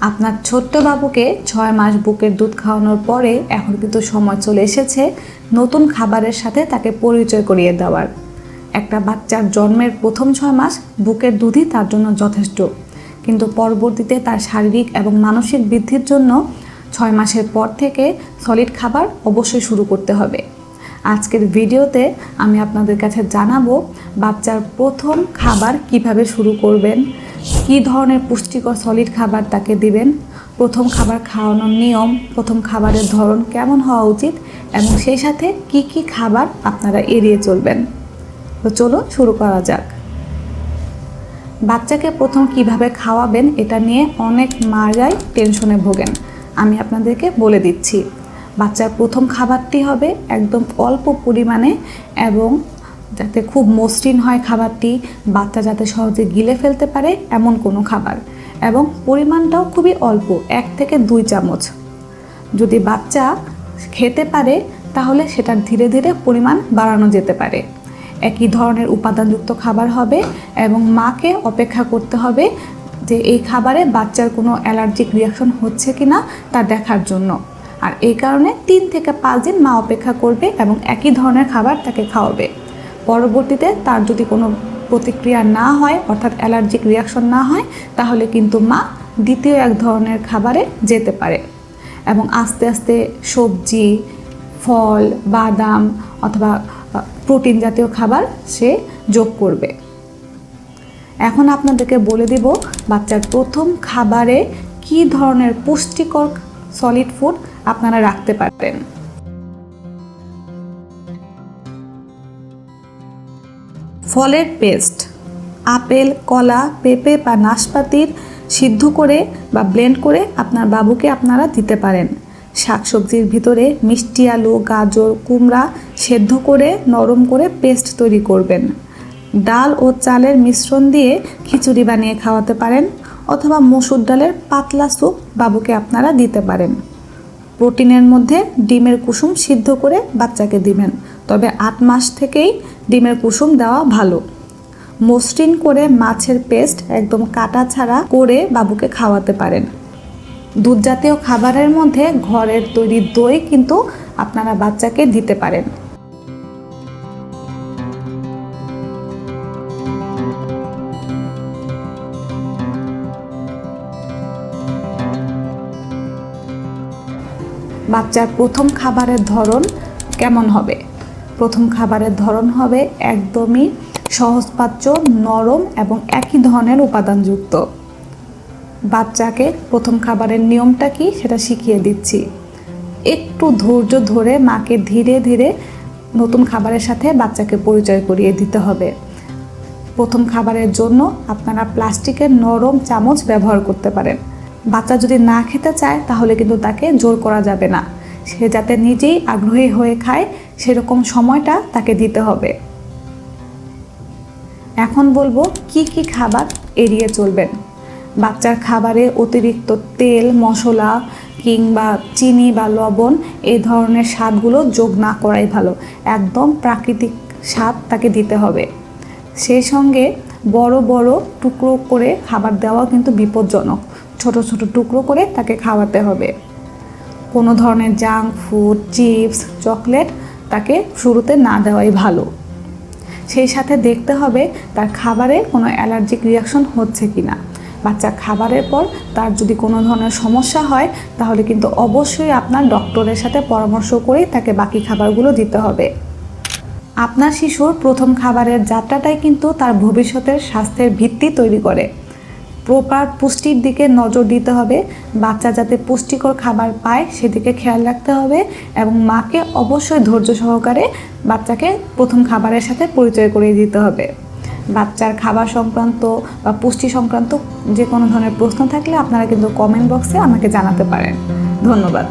আপনার ছোট্ট বাবুকে ছয় মাস বুকের দুধ খাওয়ানোর পরে এখন কিন্তু সময় চলে এসেছে নতুন খাবারের সাথে তাকে পরিচয় করিয়ে দেওয়ার। একটা বাচ্চার জন্মের প্রথম ছয় মাস বুকের দুধই তার জন্য যথেষ্ট। কিন্তু পরবর্তীতে তার শারীরিক এবং মানসিক বৃদ্ধির জন্য ছয় মাসের পর থেকে সলিড খাবার অবশ্যই শুরু করতে হবে। আজকের ভিডিওতে আমি আপনাদের কাছে জানাব বাচ্চার প্রথম খাবার কীভাবে শুরু করবেন কী ধরনের পুষ্টিকর সলিড খাবার তাকে দিবেন? প্রথম খাবার খাওয়ানোর নিয়ম, প্রথম খাবারের ধরন কেমন হওয়া উচিত? এবং সেই সাথে কি কি খাবার আপনারা এড়িয়ে চলবেন? তো চলো শুরু করা যাক। বাচ্চাকে প্রথম কীভাবে খাওয়াবেন এটা নিয়ে অনেক মারাই টেনশনে ভোগেন। আমি আপনাদেরকে বলে দিচ্ছি। বাচ্চার প্রথম খাবারটি হবে একদম অল্প পরিমাণে এবং যাতে খুব মসৃণ হয় খাবারটি, বাচ্চা যাতে সহজে গিলে ফেলতে পারে এমন কোনো খাবার। এবং পরিমাণটাও খুবই অল্প, এক থেকে দুই চামচ। যদি বাচ্চা খেতে পারে, তাহলে সেটার ধীরে ধীরে পরিমাণ বাড়ানো যেতে পারে। একই ধরনের উপাদানযুক্ত খাবার হবে এবং মাকে অপেক্ষা করতে হবে যে এই খাবারে বাচ্চার কোনো অ্যালার্জিক রিয়াকশন হচ্ছে কি না তা দেখার জন্য। আর এই কারণে তিন থেকে পাঁচ দিন মা অপেক্ষা করবে এবং একই ধরনের খাবার তাকে খাওয়াবে। পরবর্তীতে তার যদি কোনো প্রতিক্রিয়া না হয়, অর্থাৎ অ্যালার্জিক রিয়াকশন না হয়, তাহলে কিন্তু মা দ্বিতীয় এক ধরনের খাবারে যেতে পারে। এবং আস্তে আস্তে সবজি, ফল, বাদাম অথবা প্রোটিন জাতীয় খাবার সে যোগ করবে। এখন আপনাদেরকে বলে দিব বাচ্চার প্রথম খাবারে কি ধরনের পুষ্টিকর সলিড ফুড আপনারা রাখতে পারেন ফলের পেস্ট। আপেল, কলা, পেঁপে বা নাশপাতির সিদ্ধ করে বা ব্লেন্ড করে আপনার বাবুকে আপনারা দিতে পারেন। শাকসবজির ভিতরে মিষ্টি আলু, গাজর, কুমড়া সেদ্ধ করে, নরম করে পেস্ট তৈরি করবেন। ডাল ও চালের মিশ্রণ দিয়ে খিচুড়ি বানিয়ে খাওয়াতে পারেন অথবা মসুর ডালের পাতলা স্যুপ বাবুকে আপনারা দিতে পারেন। প্রোটিনের মধ্যে ডিমের কুসুম সিদ্ধ করে বাচ্চাকে দিবেন। তবে আট মাস থেকেই ডিমের কুসুম দেওয়া ভালো। মসৃণ করে মাছের পেস্ট একদম কাটা ছাড়া করে বাবুকে খাওয়াতে পারেন। দুধ জাতীয় খাবারের মধ্যে ঘরের তৈরি দই কিন্তু আপনারা বাচ্চাকে দিতে পারেন। বাচ্চার প্রথম খাবারের ধরন কেমন হবে? প্রথম খাবারের ধরন হবে একদমই সহজপাচ্য, নরম এবং একই ধরনের উপাদানযুক্ত। বাচ্চাকে প্রথম খাবারের নিয়মটা কি সেটা শিখিয়ে দিচ্ছি। একটু ধৈর্য ধরে মাকে ধীরে ধীরে নতুন খাবারের সাথে বাচ্চাকে পরিচয় করিয়ে দিতে হবে। প্রথম খাবারের জন্য আপনারা প্লাস্টিকের নরম চামচ ব্যবহার করতে পারেন। বাচ্চা যদি না খেতে চায়, তাহলে কিন্তু তাকে জোর করা যাবে না। সে যাতে নিজেই আগ্রহী হয়ে খায়, সেরকম সময়টা তাকে দিতে হবে। এখন বলব, কি কি খাবার এড়িয়ে চলবেন? বাচ্চার খাবারে অতিরিক্ত তেল, মশলা কিংবা চিনি বা লবণ, এই ধরনের স্বাদগুলো যোগ না করাই ভালো। একদম প্রাকৃতিক স্বাদ তাকে দিতে হবে। সেই সঙ্গে বড় বড় টুকরো করে খাবার দেওয়া কিন্তু বিপজ্জনক। ছোট ছোট টুকরো করে তাকে খাওয়াতে হবে। কোনো ধরনের জাঙ্ক ফুড চিপস চকলেট তাকে শুরুতে না দেওয়াই ভালো। সেই সাথে দেখতে হবে তার খাবারে কোনো অ্যালার্জিক রিয়াকশন হচ্ছে কি না বাচ্চা খাবারের পর তার যদি কোনো ধরনের সমস্যা হয়, তাহলে কিন্তু অবশ্যই আপনার ডক্টরের সাথে পরামর্শ করেই তাকে বাকি খাবারগুলো দিতে হবে। আপনার শিশুর প্রথম খাবারের যাত্রাটাই কিন্তু তার ভবিষ্যতের স্বাস্থ্যের ভিত্তি তৈরি করে। প্রপার পুষ্টির দিকে নজর দিতে হবে। বাচ্চা যাতে পুষ্টিকর খাবার পায় সেদিকে খেয়াল রাখতে হবে এবং মাকে অবশ্যই ধৈর্য সহকারে বাচ্চাকে প্রথম খাবারের সাথে পরিচয় করিয়ে দিতে হবে। বাচ্চার খাবার সংক্রান্ত বা পুষ্টি সংক্রান্ত যে কোনো ধরনের প্রশ্ন থাকলে আপনারা কিন্তু কমেন্ট বক্সে আমাকে জানাতে পারেন। ধন্যবাদ।